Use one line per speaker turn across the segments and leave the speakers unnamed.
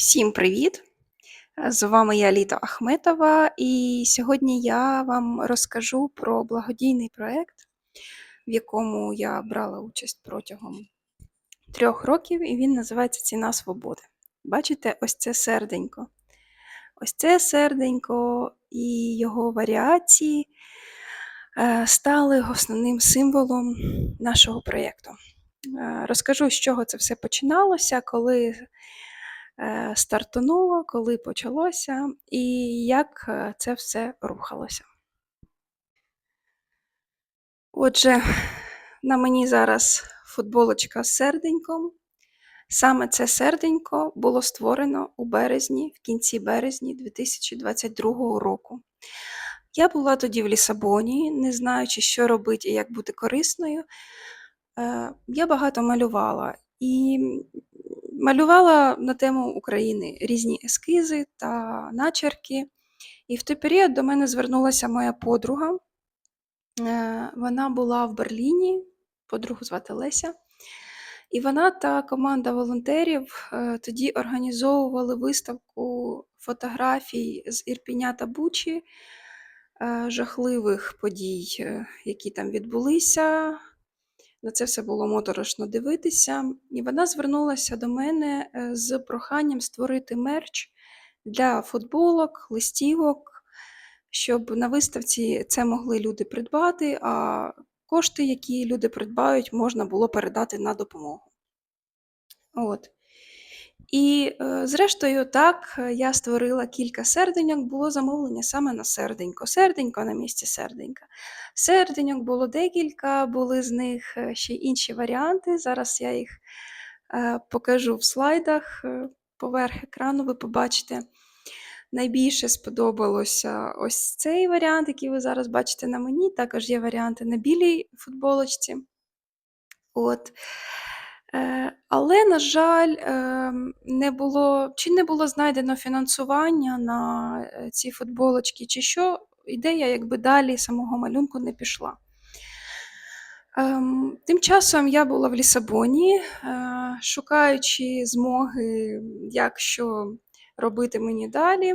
Всім привіт! З вами я Літа Ахметова, і сьогодні я вам розкажу про благодійний проєкт, в якому я брала участь протягом трьох років, і він називається Ціна свободи. Бачите, ось це серденько. Ось це серденько і його варіації е, стали основним символом нашого проєкту. Е, Розкажу, з чого це все починалося, коли е, стартануло, коли почалося і як е, це все рухалося. Отже, на мені зараз футболочка з серденьком. Саме це серденько було створено у березні, в кінці березні 2022 року. Я була тоді в Лісабоні, не знаючи, що робити і як бути корисною. Е, Я багато малювала і малювала на тему України різні ескізи та начерки. І в той період до мене звернулася моя подруга. Е, Вона була в Берліні, подругу звати Леся. І вона та команда волонтерів е, тоді організовували виставку фотографій з Ірпіня та Бучі, е, жахливих подій, які там відбулися. На це все було моторошно дивитися. І вона звернулася до мене е, з проханням створити мерч для футболок, листівок, щоб на виставці це могли люди придбати, а кошти, які люди придбають, можна було передати на допомогу. От. І, е, зрештою, так, е, я створила кілька серденьок, було замовлення саме на серденько. Серденько на місці серденька. Серденьок було декілька, були з них е, ще інші варіанти. Зараз я їх покажу в слайдах. Поверх екрану ви побачите. Найбільше сподобалося ось цей варіант, який ви зараз бачите на мені. Також є варіанти на білій футболочці. От. Е, Але, на жаль, ем, не було, чи не було знайдено фінансування на е, ці футболочки, чи що, ідея якби далі самого малюнку не пішла. Ем, Тим часом я була в Лісабоні, е, шукаючи змоги, як що робити мені далі.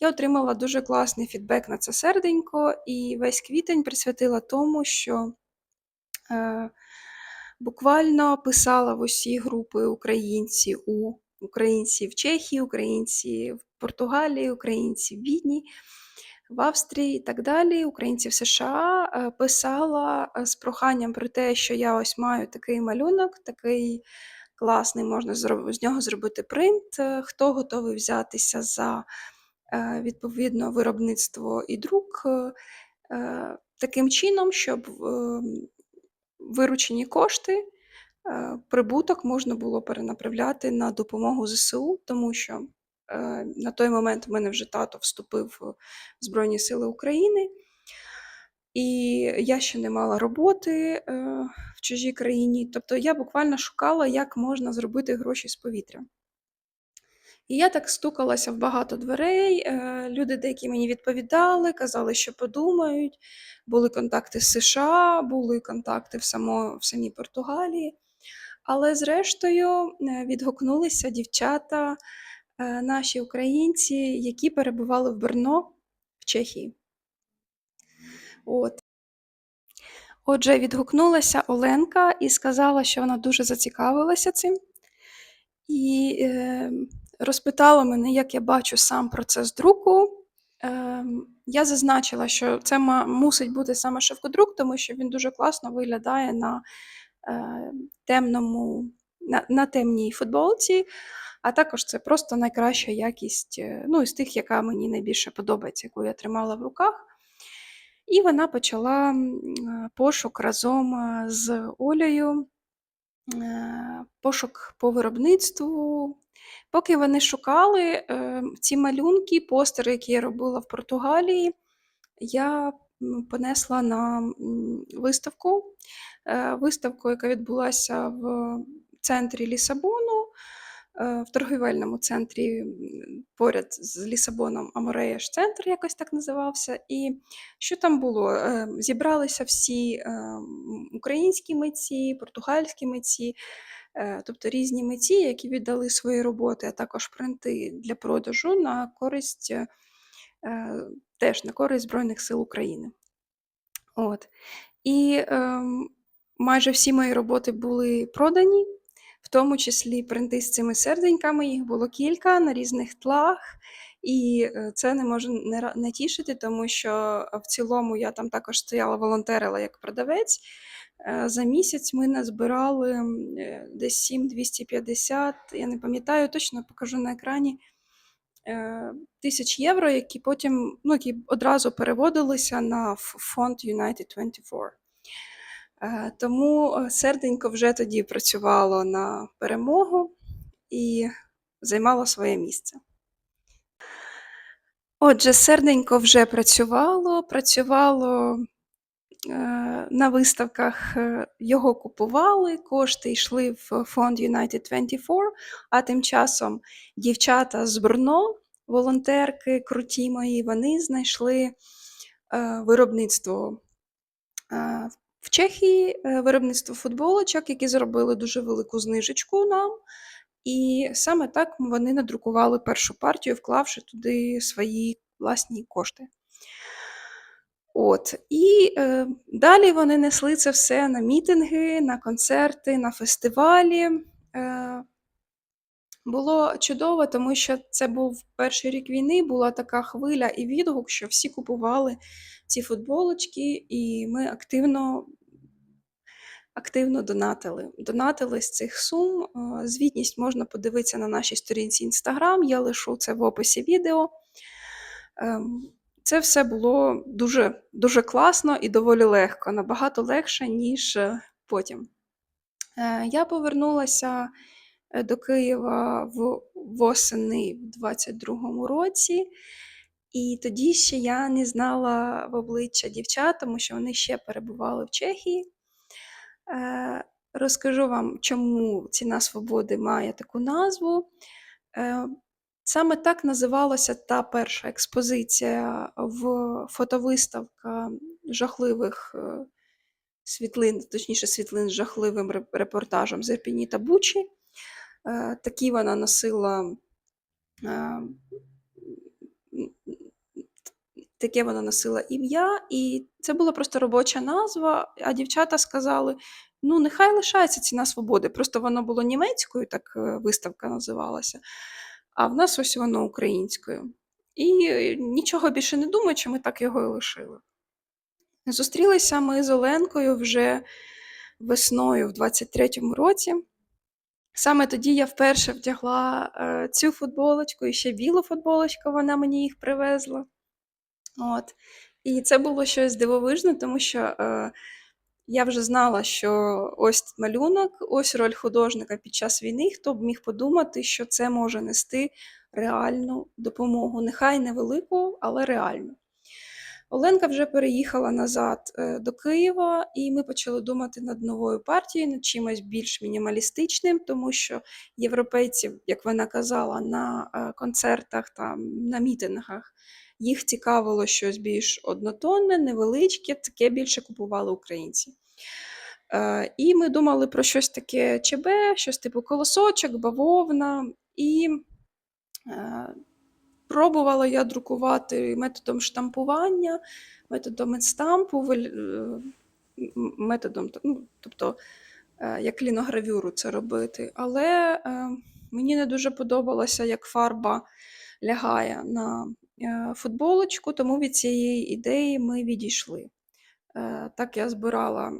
Я отримала дуже класний фідбек на це серденько, і весь квітень присвятила тому, що буквально писала в усі групи українці у українці в Чехії, українці в Португалії, українці в Відні, в Австрії і так далі, українці в США е, писала е, з проханням про те, що я ось маю такий малюнок, такий класний, можна з нього зробити принт. е, Хто готовий взятися за відповідно виробництво і друк таким чином, щоб ем, виручені кошти, е, прибуток можна було перенаправляти на допомогу ЗСУ, тому що е, на той момент в мене вже тато вступив в Збройні Сили України, і я ще не мала роботи е, в чужій країні. Тобто я буквально шукала, як можна зробити гроші з повітря. І я так стукалася в багато дверей. е, Люди деякі мені відповідали, казали, що подумають. Були контакти з США, були контакти в, само, в самій Португалії. Але зрештою е, відгукнулися дівчата, е, наші українці, які перебували в Брно в Чехії. От. Отже, відгукнулася Оленка і сказала, що вона дуже зацікавилася цим. І е, розпитала мене, як я бачу сам процес друку. Е, я зазначила, що це мусить бути саме шовкодрук, тому що він дуже класно виглядає на е, темному, на, на темній футболці, а також це просто найкраща якість, е, ну, із тих, яка мені найбільше подобається, яку я тримала в руках. І вона почала пошук разом з Олею, пошук по виробництву. Поки вони шукали е, ці малюнки, постери, які я робила в Португалії, я понесла на виставку. Е, Виставку, яка відбулася в центрі Лісабону, е, в торгівельному центрі поряд з Лісабоном Амореєш центр, якось так називався. І що там було? Зібралися всі українські митці, португальські митці, тобто різні митці, які віддали свої роботи, а також принти для продажу на користь е, теж на користь Збройних сил України. От. І ем, майже всі мої роботи були продані, в тому числі принти з цими серденьками, їх було кілька на різних тлах. І е, це не може не, не тішити, тому що в цілому я там також стояла, волонтерила як продавець. Е, за місяць ми назбирали е, десь 7250, я не пам'ятаю, точно покажу на екрані. Тисяч євро, які потім ну, які одразу переводилися на фонд United 24. Тому серденько вже тоді працювало на перемогу і займало своє місце. Отже, серденько вже працювало, працювало е, на виставках, е, його купували, кошти йшли в фонд United 24, а тим часом дівчата з Брно, волонтерки, круті мої, вони знайшли е, виробництво в Чехії, виробництво футболочок, які зробили дуже велику знижечку нам. І саме так вони надрукували першу партію, вклавши туди свої власні кошти. От. І е, далі вони несли це все на мітинги, на концерти, на фестивалі. Е, Було чудово, тому що це був перший рік війни, була така хвиля і відгук, що всі купували ці футболочки, і ми активно активно донатили. Донатили з цих сум. Е, звітність можна подивитися на нашій сторінці Instagram, я лишу це в описі відео. Ем, це все було дуже дуже класно і доволі легко, набагато легше, ніж е, потім. Е, я повернулася до Києва в восени в 22-му році, і тоді ще я не знала в обличчя дівчат, тому що вони ще перебували в Чехії. Е, розкажу вам, чому ціна свободи має таку назву. Е, саме так називалася та перша експозиція в фотовиставка жахливих е, світлин, точніше, світлин з жахливим репортажем з Ірпіні та Бучі. Такі вона носила таке вона носила ім'я, і це була просто робоча назва. А дівчата сказали: ну, нехай лишається ціна свободи. Просто воно було німецькою, так е, виставка називалася, а в нас ось воно українською. І нічого більше не думаючи, ми так його і лишили. Зустрілися ми з Оленкою вже весною в 23-му році. Саме тоді я вперше вдягла е, цю футболочку і ще білу футболочку, вона мені їх привезла. От. І це було щось дивовижне, тому що е, я вже знала, що ось малюнок, ось роль художника під час війни, хто б міг подумати, що це може нести реальну допомогу. Нехай невелику, але реальну. Оленка вже переїхала назад е, до Києва, і ми почали думати над новою партією, над чимось більш мінімалістичним, тому що європейців, як вона казала, на е, концертах, там, на мітингах їх цікавило щось більш однотонне, невеличке, таке більше купували українці. Е, І ми думали про щось таке ЧБ, щось типу колосочок, бавовна. І е, пробувала я друкувати методом штампування, методом стампу, е, методом, ну, тобто, як ліногравюру це робити. Але мені не дуже подобалося, як фарба лягає на футболочку, тому від цієї ідеї ми відійшли. Е, так я збирала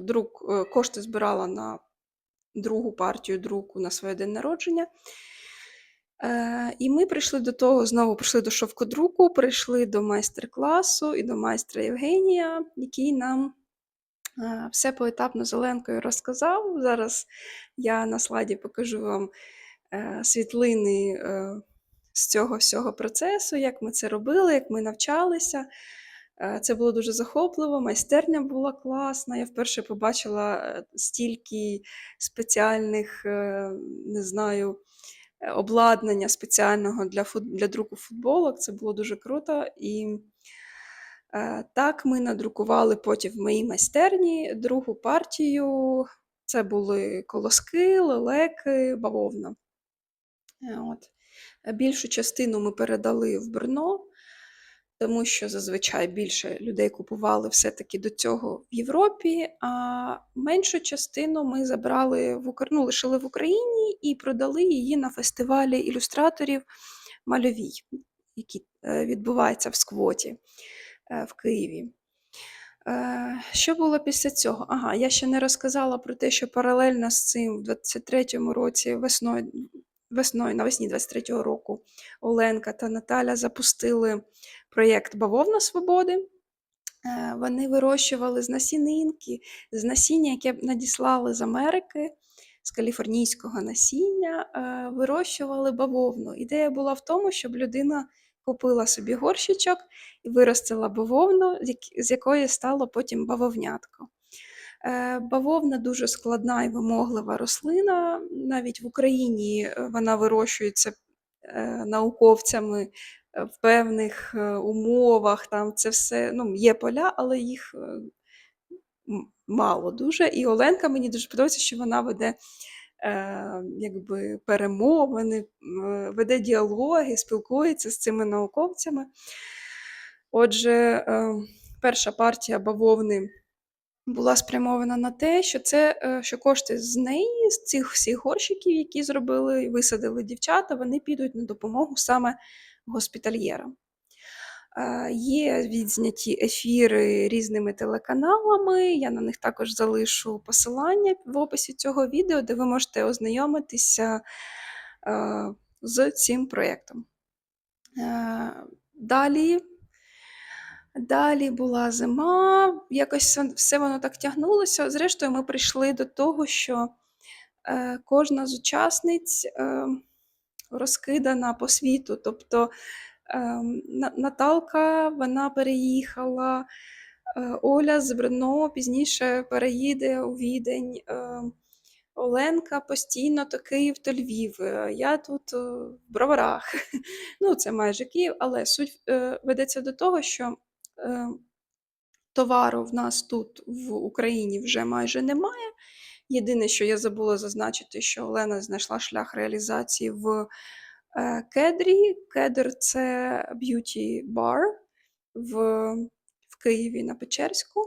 друк, е, кошти збирала на другу партію друку на своє день народження. І ми прийшли до того, знову прийшли до шовкодруку, прийшли до майстер-класу і до майстра Євгенія, який нам все поетапно зеленкою розказав. Зараз я на слайді покажу вам світлини з цього всього процесу, як ми це робили, як ми навчалися. Е, це було дуже захопливо, майстерня була класна. Я вперше побачила е, стільки спеціальних, е, не знаю, обладнання спеціального для для друку футболок. Це було дуже круто. І так ми надрукували потім в моїй майстерні другу партію Це були колоски, лелеки, бавовна. От. Е, Більшу частину ми передали в Брно, тому що зазвичай більше людей купували все-таки до цього в Європі, а меншу частину ми забрали в ну, лишили в Україні і продали її на фестивалі ілюстраторів Мальовій, який е, відбувається в Сквоті е, в Києві. Що було після цього? Ага, я ще не розказала про те, що паралельно з цим в 23-му році весною, весною навесні 23-го року Оленка та Наталя запустили проєкт Бавовна Свободи. Е, Вони вирощували з насінинки, з насіння, яке надіслали з Америки, з каліфорнійського насіння, е, вирощували бавовну. Ідея була в тому, щоб людина купила собі горщичок і виростила бавовну, з якої стало потім бавовнятко. Е, Бавовна дуже складна і вимоглива рослина. Навіть в Україні е, вона вирощується е, науковцями в певних умовах. Там це все ну, є поля, але їх мало дуже. І Оленка мені дуже подобається, що вона веде якби, перемовини, веде діалоги, спілкується з цими науковцями. Отже, перша партія бавовни була спрямована на те, що це е, що кошти з неї, з цих всіх горщиків, які зробили і висадили дівчата, вони підуть на допомогу саме госпітальєрам. Е, Є відзняті ефіри різними телеканалами. Я на них також залишу посилання в описі цього відео, де ви можете ознайомитися е, з цим проєктом. Далі Далі була зима, якось все- воно так тягнулося. Зрештою, ми прийшли до того, що е, кожна з учасниць е, розкидана по світу. Тобто е, Наталка вона переїхала, Оля з Брно пізніше переїде у Відень. Оленка постійно то Київ, то Львів. Я тут в Броварах. Ну, це майже Київ, але суть ведеться до того, що товару в нас тут в Україні вже майже немає. Єдине, що я забула зазначити, що Олена знайшла шлях реалізації в е, кедрі. Кедр це б'юті бар в, в Києві на Печерську.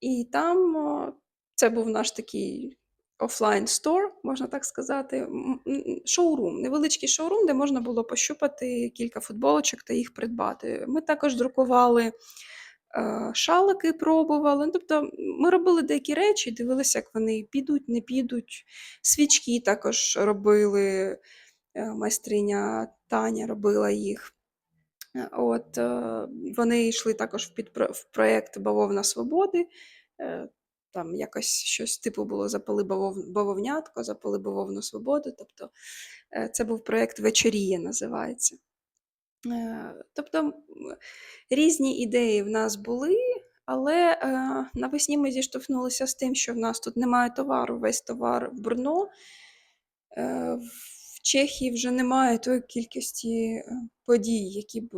І там це був наш такий офлайн стор, можна так сказати, шоурум, невеличкий шоурум, де можна було пощупати кілька футболочок та їх придбати. Ми також друкували е, шалики, пробували. Ну, Тобто ми робили деякі речі, дивилися, як вони підуть, не підуть. Свічки також робили. е, Майстриня Таня робила їх. Е, От, вони йшли також в проєкт Бавовна Свободи. Там якось щось типу було запали бавов, бавовнятко, запали бавовну свободу. Тобто е, це був проєкт Вечоріє називається. Е, Тобто різні ідеї в нас були, але е, навесні ми зіштовхнулися з тим, що в нас тут немає товару, весь товар в Брно. В Чехії вже немає тої кількості е, подій, які б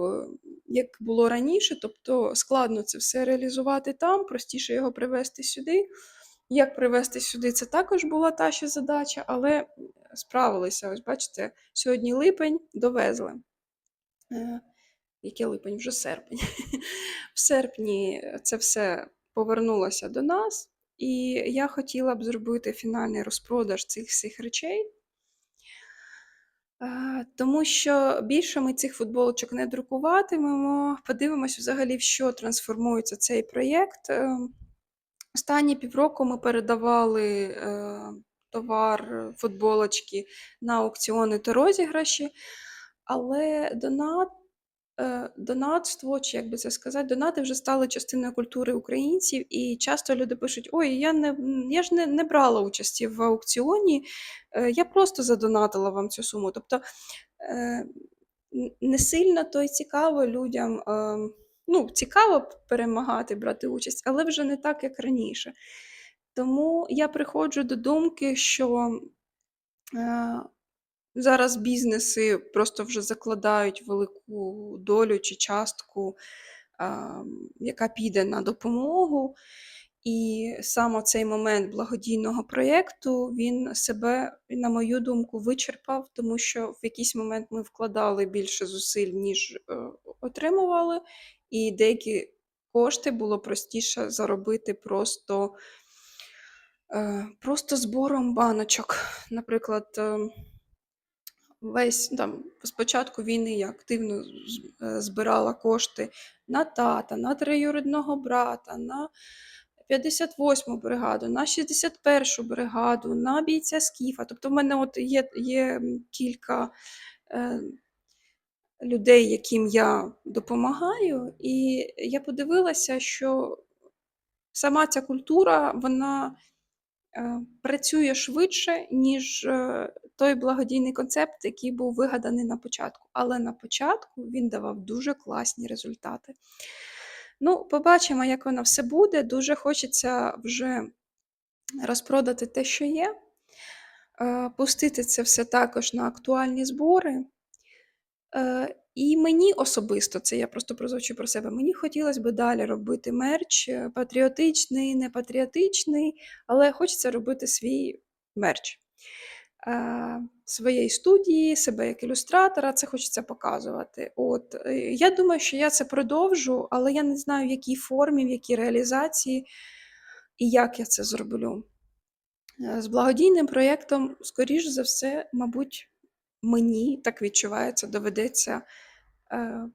як було раніше. Тобто складно це все реалізувати там, простіше його привезти сюди. Як привезти сюди, це також була та ще задача, але справилися. Ось бачите, сьогодні липень довезли. Е, Який липень? Вже серпень. В серпні це все повернулося до нас, і я хотіла б зробити фінальний розпродаж цих всіх речей. Е, Тому що більше ми цих футболочок не друкуватимемо. Подивимось взагалі, в що трансформується цей проєкт. Е, Останні півроку ми передавали е, товар, футболочки на аукціони та розіграші, але донат, донатство, чи як би це сказати, донати вже стали частиною культури українців, і часто люди пишуть: Ой, я не я ж не, не брала участі в аукціоні, е, я просто задонатила вам цю суму. Тобто е, не сильно то й цікаво людям. е, Ну, цікаво перемагати, брати участь, але вже не так, як раніше. Тому я приходжу до думки, що е, зараз бізнеси просто вже закладають велику долю чи частку, яка піде на допомогу. І саме цей момент благодійного проєкту він себе, на мою думку, вичерпав, тому що в якийсь момент ми вкладали більше зусиль, ніж е, отримували, і деякі кошти було простіше заробити просто, е, просто збором баночок. Наприклад, е, весь там спочатку війни я активно е, збирала кошти на тата, на троюрідного брата, на 58-му бригаду, на 61-шу бригаду, на бійця Скіфа. Тобто, в мене от є, є кілька е, людей, яким я допомагаю, і я подивилася, що сама ця культура, вона працює швидше, ніж е, той благодійний концепт, який був вигаданий на початку. Але на початку він давав дуже класні результати. Ну, побачимо, як воно все буде. Дуже хочеться вже розпродати те, що є, е, пустити це все також на актуальні збори. Е, І мені особисто, це я просто прозвучу про себе, мені хотілося б далі робити мерч е, патріотичний, не патріотичний, але хочеться робити свій мерч. Е, Своєї студії, себе як ілюстратора, це хочеться показувати. От я думаю, що я це продовжу, але я не знаю, в якій формі, в якій реалізації і як я це зроблю. З благодійним проєктом, скоріш за все, мабуть, мені так відчувається, доведеться е,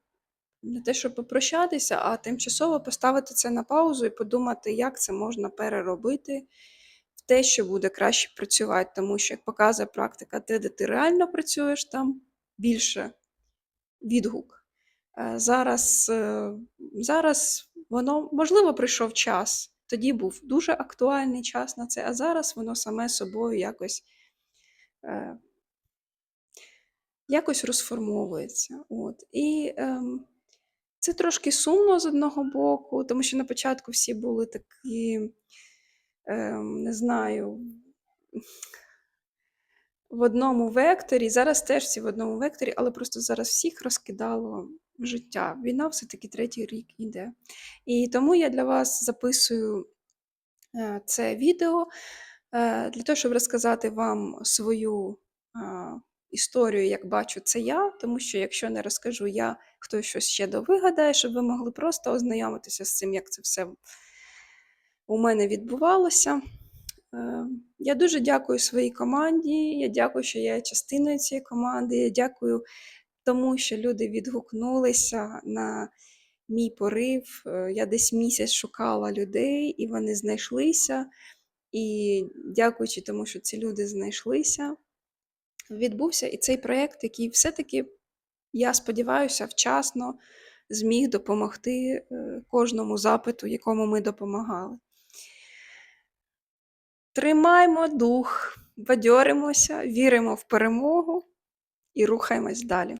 не те, щоб попрощатися, а тимчасово поставити це на паузу і подумати, як це можна переробити в те, що буде краще працювати. Тому що, як показує практика, те, де ти реально працюєш, там більше відгук. Е, Зараз, е, зараз воно, можливо, прийшов час. Тоді був дуже актуальний час на це, а зараз воно саме собою якось, е, якось розформовується. От. І ем, це трошки сумно з одного боку, тому що на початку всі були такі, ем, не знаю, в одному векторі. Зараз теж всі в одному векторі, але просто зараз всіх розкидало життя. Війна все-таки третій рік іде. І тому я для вас записую е, це відео е, для того, щоб розказати вам свою е, історію, як бачу це я, тому що якщо не розкажу я, хтось щось ще довигадає, щоб ви могли просто ознайомитися з цим, як це все у мене відбувалося. Е, Я дуже дякую своїй команді. Я дякую, що я частиною цієї команди. Я дякую тому, що люди відгукнулися на мій порив. Е, Я десь місяць шукала людей, і вони знайшлися. І дякуючи тому, що ці люди знайшлися, відбувся і цей проєкт, який все-таки, я сподіваюся, вчасно зміг допомогти е, кожному запиту, якому ми допомагали. Тримаймо дух, бадьоримося, віримо в перемогу і рухаємось далі.